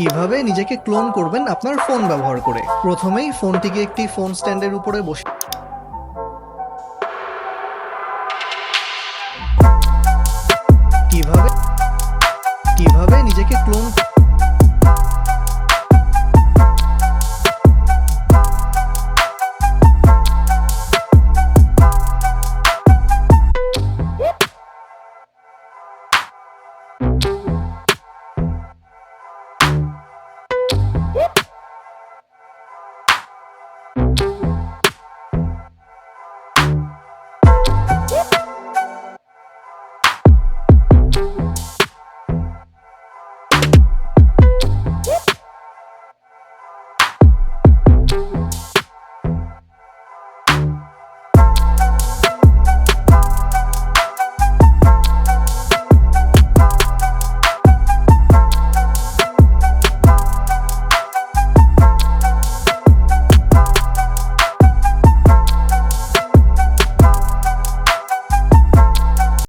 কীভাবে নিজেকে ক্লোন করবেন আপনার ফোন ব্যবহার করে? প্রথমেই ফোনটিকে একটি ফোন স্ট্যান্ডের উপরে বসে কীভাবে you.